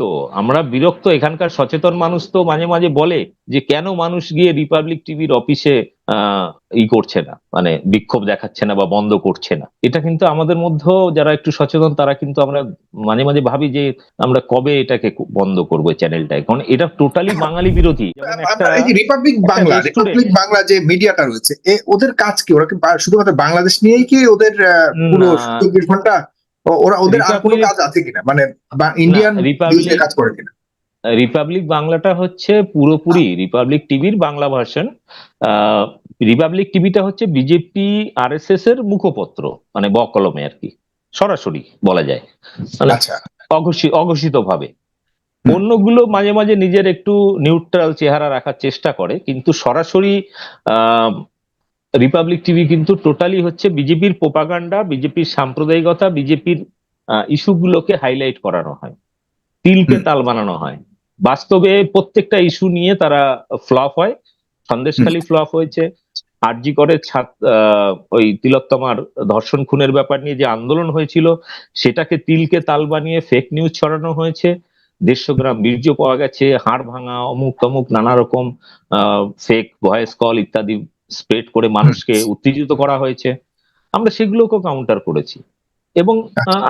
বিরক্ত আমরা বিরক্ত এখানকার সচেতন মানুষ তো মাঝে মাঝে বলে যে কেন মানুষ গিয়ে রিপাবলিক টিভির অফিসে ই করছে না? মানে বিক্ষোভ দেখাচ্ছে না বা বন্ধ করছে না। এটা কিন্তু আমাদের মধ্যেও যারা একটু সচেতন তারা কিন্তু আমরা মাঝে মাঝে ভাবি যে আমরা কবে এটাকে বন্ধ করব চ্যানেলটায় কারণ এটা টোটালি বাঙালি বিরোধী। রিপাবলিক বাংলা রিপাবলিক বাংলা যে মিডিয়াটা রয়েছে ওদের কাজ কি? ওরা কি শুধুমাত্র বাংলাদেশ নিয়েই কি ওদের পুরো চব্বিশ ঘণ্টা ওরা ওদের আর কোনো কাজ আছে কিনা? মানে ইন্ডিয়ান Republic- কাজ করে কিনা? রিপাবলিক বাংলাটা হচ্ছে পুরোপুরি রিপাবলিক টিভির বাংলা ভার্সন রিপাবলিক টিভিটা হচ্ছে বিজেপি আরএসএস এর মুখপত্র মানে বকলমে আর কি। সরাসরি বলা যায়। মানে আচ্ছা। অঘোষিত ভাবে। অন্যগুলো মাঝে মাঝে নিজের একটু নিউট্রাল চেহারা রাখার চেষ্টা করে কিন্তু সরাসরি রিপাবলিক টিভি কিন্তু টোটালি হচ্ছে বিজেপির পোপাগান্ডা বিজেপির সাম্প্রদায়িকতা বিজেপির ইস্যুগুলোকে হাইলাইট করানো হয়। তিলকে তাল বানানো হয়। বাস্তবে প্রত্যেকটা ইস্যু নিয়ে তারা ফ্লপ হয়। সন্দেশখালী ফ্লপ হয়েছে। আরজি করে আহ, ওই তিলোত্তমার ধর্ষণ খুনের ব্যাপার নিয়ে যে আন্দোলন হয়েছিল সেটাকে তিলকে তাল বানিয়ে ফেক নিউজ ছড়ানো হয়েছে। দেড়শো গ্রাম বীর্য পাওয়া গেছে হাড় ভাঙা অমুক তমুক নানা রকম ফেক ভয়েস কল ইত্যাদি স্প্রেড করে মানুষকে উত্তেজিত করা হয়েছে। আমরা সেগুলোকেও কাউন্টার করেছি। এবং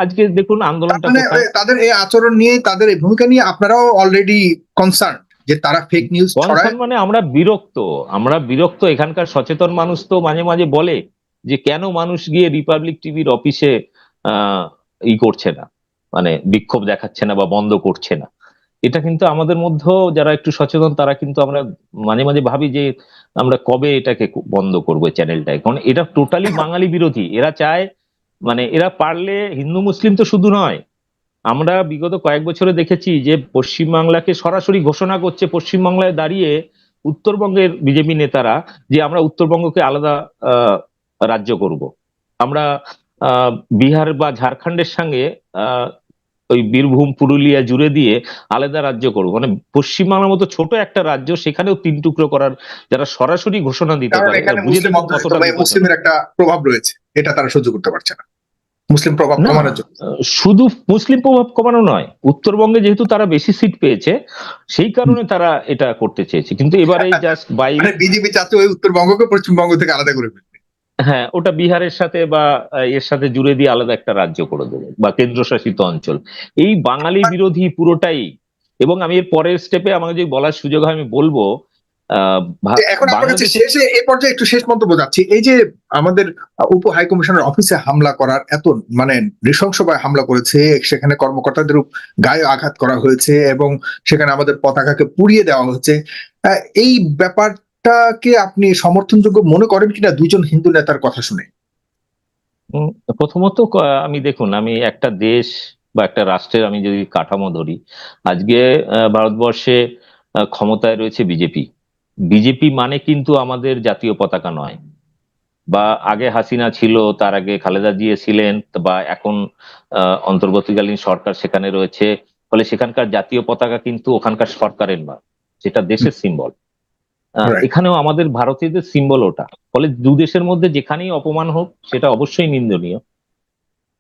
আজকে দেখুন আন্দোলনটা মানে তাদের এই আচরণ নিয়ে তাদের এই ভূমিকা নিয়ে আপনারাও অলরেডি কনসার্ন যে তারা ফেক নিউজ ছড়ায়। কনসার্ন মানে আমরা বিরক্ত। আমরা বিরক্ত। এখানকার সচেতন মানুষ তো মাঝে মাঝে বলে যে কেন মানুষ গিয়ে রিপাবলিক টিভির অফিসে আহ ই করছে না? মানে বিক্ষোভ দেখাচ্ছে না বা বন্ধ করছে না। এটা কিন্তু আমাদের মধ্যেও যারা একটু সচেতন তারা কিন্তু আমরা মাঝে মাঝে ভাবি যে আমরা কবে এটাকে বন্ধ করব চ্যানেলটায় কারণ এটা টোটালি বাঙালি বিরোধী। এরা চায় মানে এরা পারলে হিন্দু মুসলিম তো শুধু নয়। আমরা বিগত কয়েক বছরে দেখেছি যে পশ্চিমবাংলাকে সরাসরি ঘোষণা করছে পশ্চিমবাংলায় দাঁড়িয়ে উত্তরবঙ্গের বিজেপি নেতারা যে আমরা উত্তরবঙ্গকে আলাদা আহ, রাজ্য করব। আমরা আহ, বিহার বা ঝাড়খণ্ডের সঙ্গে আহ, ওই বীরভূম পুরুলিয়া জুড়ে দিয়ে আলাদা রাজ্য করব। মানে পশ্চিমবাংলার মতো ছোট একটা রাজ্য সেখানেও তিন টুকরো করার যারা সরাসরি ঘোষণা দিতে পারে। মুসলিমের একটা প্রভাব রয়েছে এটা তারা সহ্য করতে পারছে না। মুসলিম প্রভাব কমানোর জন্য। শুধু মুসলিম প্রভাব কমানো নয় উত্তরবঙ্গে যেহেতু তারা বেশি সিট পেয়েছে সেই কারণে তারা এটা করতে চেয়েছে। কিন্তু এবারে জাস্ট বাই মানে বিজেপি চাচ্ছে ওই উত্তরবঙ্গকে পশ্চিমবঙ্গ থেকে আলাদা করে ফেলতে। হ্যাঁ ওটা বিহারের সাথে বা এর সাথে জুড়ে দিয়ে আলাদা একটা রাজ্য করে দেবে বা কেন্দ্রশাসিত অঞ্চল। এই বাঙালি বিরোধী পুরোটাই এবং আমি এর পরের স্টেপে আমাকে যদি বলার সুযোগ হয় আমি বলব এখন আপনার কাছে শেষে এই পর্যায়ে একটু শেষ মন্তব্য যাচ্ছি। এই যে আমাদের উপ হাই কমিশনার অফিসে হামলা করার এত মানে নৃশংসভাবে হামলা করেছে সেখানে কর্মকর্তাদের গায়ে আঘাত করা হয়েছে এবং সেখানে আমাদের পতাকাকে পুড়িয়ে দেওয়া হয়েছে আহ, এই ব্যাপারটাকে আপনি সমর্থনযোগ্য মনে করেন কিনা দুজন হিন্দু নেতার কথা শুনে? প্রথমত আমি দেখুন আমি একটা দেশ বা একটা রাষ্ট্রের আমি যদি কাঠামো ধরি আজকে ভারতবর্ষে ক্ষমতায় রয়েছে বিজেপি। বিজেপি মানে কিন্তু আমাদের জাতীয় পতাকা নয়। বা আগে হাসিনা ছিল তার আগে খালেদা জিয়া ছিলেন বা এখন আহ, অন্তর্বর্তীকালীন সরকার সেখানে রয়েছে। ফলে সেখানকার জাতীয় পতাকা কিন্তু ওখানকার সরকারের নয় সেটা দেশের সিম্বল. এখানেও আমাদের ভারতীয়দের সিম্বল ওটা। ফলে দু দেশের মধ্যে যেখানেই অপমান হোক সেটা অবশ্যই নিন্দনীয়।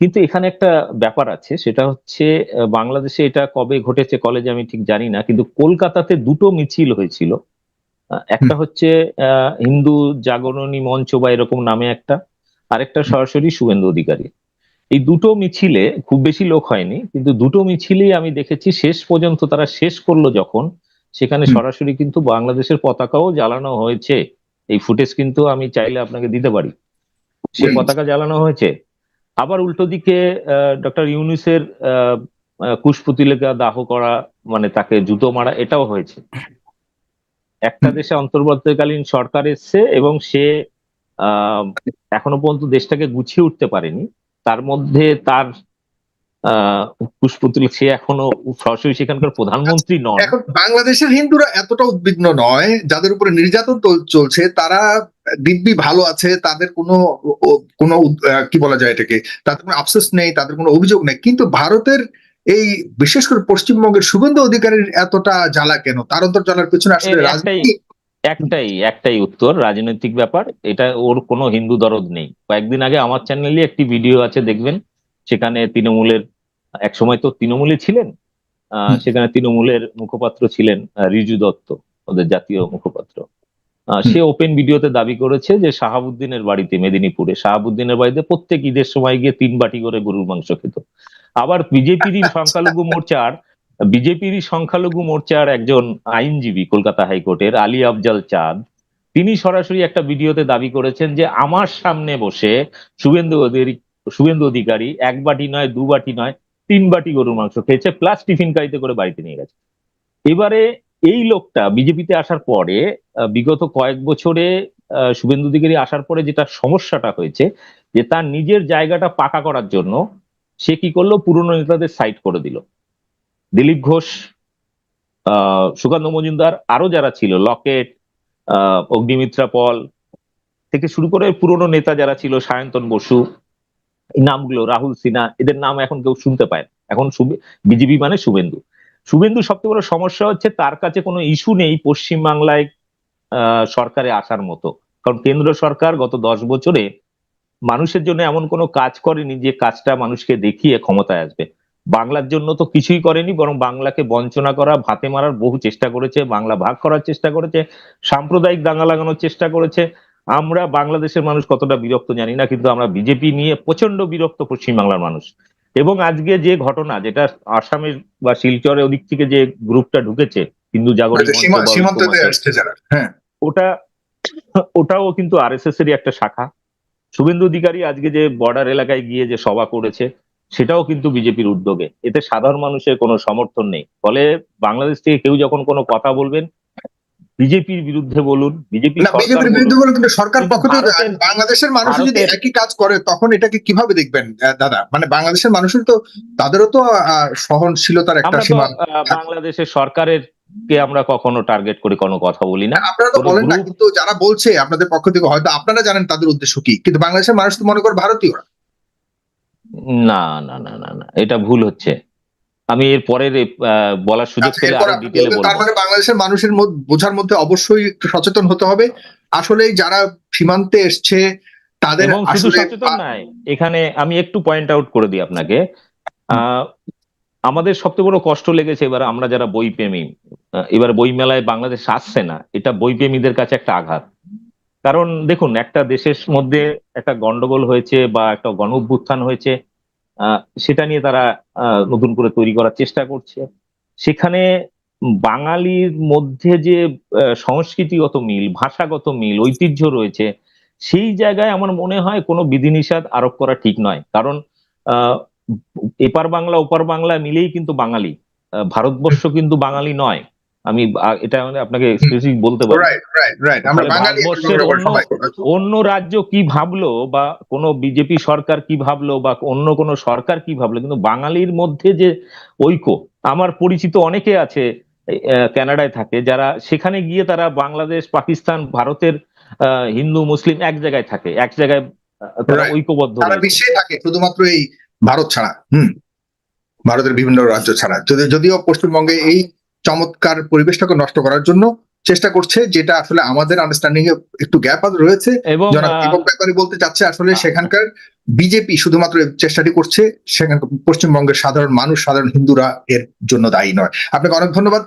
কিন্তু এখানে একটা ব্যাপার আছে সেটা হচ্ছে বাংলাদেশে এটা কবে ঘটেছে কলেজে আমি ঠিক জানি না কিন্তু কলকাতাতে দুটো মিছিল হয়েছিল। একটা হচ্ছে আহ, হিন্দু জাগরণী মঞ্চ বা এরকম নামে একটা আরেকটা সরাসরি শুভেন্দু অধিকারী। এই দুটো মিছিলে খুব বেশি লোক হয়নি কিন্তু দুটো মিছিলেই আমি দেখেছি শেষ পর্যন্ত তারা শেষ করল যখন সেখানে সরাসরি কিন্তু বাংলাদেশের পতাকাও জ্বালানো হয়েছে। এই ফুটেজ কিন্তু আমি চাইলে আপনাকে দিতে পারি। সে পতাকা জ্বালানো হয়েছে। আবার উল্টো দিকে ডক্টর ইউনুসের কুশপুতলিকা দাহ করা মানে তাকে জুতো মারা এটাও হয়েছে। একটা দেশে অন্তর্বর্তীকালীন সরকার এসছে এবং সে আহ, এখনও পর্যন্ত দেশটাকে গুছিয়ে উঠতে পারেনি। তার মধ্যে তার আহ কুশপুতুল সে এখনও সরাসরি সেখানকার প্রধানমন্ত্রী নন। এখন বাংলাদেশের হিন্দুরা এতটা উদ্বিগ্ন নয় যাদের উপরে নির্যাতন চলছে তারা দিব্যি ভালো আছে তাদের কোনো কোনো কি বলা যায় এটাকে তাদের কোনো আফসোস নেই তাদের কোনো অভিযোগ নেই কিন্তু ভারতের এই বিশেষ করে পশ্চিমবঙ্গের শুভেন্দু অধিকারীর এতটা জ্বালা কেন? তার অন্তর জ্বালার পেছনে আসলে রাজনীতি একটাই একটাই উত্তর রাজনৈতিক ব্যাপার এটা ওর কোনো হিন্দু দরদ নেই। কয়েকদিন আগে আমার চ্যানেলে একটি ভিডিও আছে দেখবেন সেখানে তৃণমূলের এক সময় তো তৃণমূলে ছিলেন আহ, সেখানে তৃণমূলের মুখপাত্র ছিলেন রিজু দত্ত ওদের জাতীয় মুখপাত্র। সে ওপেন ভিডিওতে দাবি করেছে যে শাহাবুদ্দিনের বাড়িতে মেদিনীপুরে শাহাবুদ্দিনের বাড়িতে প্রত্যেক ঈদের সময় গিয়ে তিন বাটি করে গরুর মাংস খেত। আবার বিজেপির সংখ্যালঘু মোর্চার বিজেপির সংখ্যালঘু মোর্চার একজন আইনজীবী কলকাতা হাইকোর্টের আলী আফজাল চাঁদ তিনি সরাসরি একটা ভিডিওতে দাবি করেছেন যে আমার সামনে বসে শুভেন্দু অধিকারী শুভেন্দু অধিকারী এক বাটি নয় দু বাটি নয় তিন বাটি গরুর মাংস খেয়েছে প্লাস টিফিন কারিতে করে বাড়িতে নিয়ে গেছে। এবারে এই লোকটা বিজেপিতে আসার পরে বিগত কয়েক বছরে শুভেন্দু অধিকারী আসার পরে যেটা সমস্যাটা হয়েছে, যে তার নিজের জায়গাটা পাকা করার জন্য সে কি করল? পুরনো নেতাদের সাইড করে দিল। দিলীপ ঘোষ সুকান্ত মজুমদার, আরও যারা ছিল, লকেট অগ্নিমিত্রা পল থেকে শুরু করে পুরনো নেতা যারা ছিল, সায়ন্তন বসু নামগুলো, রাহুল সিনহা, এদের নাম এখন কেউ শুনতে পায়। এখন বিজেপি মানে শুভেন্দু। শুভেন্দু সবচেয়ে বড় সমস্যা হচ্ছে তার কাছে কোনো ইস্যু নেই পশ্চিম বাংলায় আহ, সরকারে আসার মতো। কারণ কেন্দ্র সরকার গত দশ বছরে মানুষের জন্য এমন কোনো কাজ করেনি যে কাজটা মানুষকে দেখিয়ে ক্ষমতায় আসবে। বাংলার জন্য তো কিছুই করেনি, বরং বাংলাকে বঞ্চনা করা, ভাতে মারার বহু চেষ্টা করেছে, বাংলা ভাগ করার চেষ্টা করেছে, সাম্প্রদায়িক দাঙ্গা লাগানোর চেষ্টা করেছে। আমরা বাংলাদেশের মানুষ কতটা বিরক্ত জানি না কিন্তু আমরা বিজেপি নিয়ে প্রচণ্ড বিরক্ত পশ্চিম বাংলার মানুষ। এবং আজকে যে ঘটনা যেটা আসামের বা শিলচরের ওদিক থেকে যে গ্রুপটা ঢুকেছে হিন্দু জাগরণ যারা হ্যাঁ। ওটা ওটাও কিন্তু আরএসএস এরই একটা শাখা। শুভেন্দু অধিকারী আজকে যে বর্ডার এলাকায় গিয়ে যে সভা করেছে সেটাও কিন্তু বিজেপির উদ্যোগে। এতে সাধারণ মানুষের কোনো সমর্থন নেই। ফলে বাংলাদেশ থেকে কেউ যখন কোনো কথা বলবেন বিজেপির বিরুদ্ধে বলুন বিজেপি বিজেপির বিরুদ্ধে বলে কিন্তু সরকার পক্ষ থেকে বাংলাদেশের মানুষ যদি একই কাজ করে তখন এটাকে কীভাবে দেখবেন দাদা? মানে বাংলাদেশের মানুষের তো তাদেরও তো সহনশীলতার একটা সীমা বাংলাদেশের সরকারের কে আমরা কখনো টার্গেট করে কোনো কথা বলি না। আপনারা তো বলেন না কিন্তু যারা বলছে আপনাদের পক্ষ থেকে হয়তো আপনারা জানেন তাদের উদ্দেশ্য কি কিন্তু বাংলাদেশের মানুষ তো মনে করে ভারতীয় না না না না না এটা ভুল হচ্ছে। আমি এর পরের বলার সুযোগ আচ্ছা, পেলে আরও আপনি ডিটেলে বলবেন, তার বলব মানে বাংলাদেশের মানুষের মধ্যে বোঝার মধ্যে অবশ্যই একটু সচেতন হতে হবে। আসলে যারা সীমান্তে এসছে তাদের আসলে সচেতন নয় এখানে আমি একটু পয়েন্ট আউট করে দিই আপনাকে। আমাদের সবচেয়ে বড় কষ্ট লেগেছে এবার আমরা যারা বই প্রেমী এবার বই মেলায় বাংলাদেশ আসছে না এটা বই প্রেমীদের কাছে একটা আঘাত। কারণ দেখুন একটা দেশের মধ্যে একটা গন্ডগোল হয়েছে বা একটা গণ অভ্যুত্থান হয়েছে সেটা নিয়ে তারা নতুন করে তৈরি করার চেষ্টা করছে। সেখানে বাঙালির মধ্যে যে সংস্কৃতিগত মিল, ভাষাগত মিল, ঐতিহ্য রয়েছে, সেই জায়গায় আমার মনে হয় কোনো বিধিনিষেধ আরোপ করা ঠিক নয়। কারণ এপার বাংলা, ওপার বাংলা মিলেই কিন্তু বাঙালি। ভারতবর্ষ কিন্তু বাঙালি নয়। আমি এটা মানে আপনাকে স্পেসিফিক বলতে পারি। রাইট রাইট রাইট আমরা বাঙালি ভারতবর্ষের অন্য অন্য রাজ্য কি ভাবলো বা কোন বিজেপি সরকার কি ভাবলো বা অন্য কোনো সরকার কি ভাবলো? কিন্তু বাঙালির মধ্যে যে ঐক্য আমার পরিচিত অনেকে আছে কানাডায় থাকে যারা সেখানে গিয়ে তারা বাংলাদেশ পাকিস্তান ভারতের হিন্দু মুসলিম এক জায়গায় থাকে এক জায়গায় তারা ঐক্যবদ্ধ বিশ্বে থাকে শুধুমাত্র এই ভারত ছাড়া হুম? ভারতের বিভিন্ন রাজ্য ছাড়া। যদিও পশ্চিমবঙ্গে এই চমৎকার পরিবেশটাকে নষ্ট করার জন্য চেষ্টা করছে যেটা আসলে আমাদের আন্ডারস্ট্যান্ডিং এ একটু গ্যাপ রয়েছে। এবং ব্যাপারী বলতে চাচ্ছে আসলে সেখানকার বিজেপি শুধুমাত্র চেষ্টাটি করছে সেখানকার পশ্চিমবঙ্গের সাধারণ মানুষ সাধারণ হিন্দুরা এর জন্য দায়ী নয়। আপনাকে অনেক ধন্যবাদ।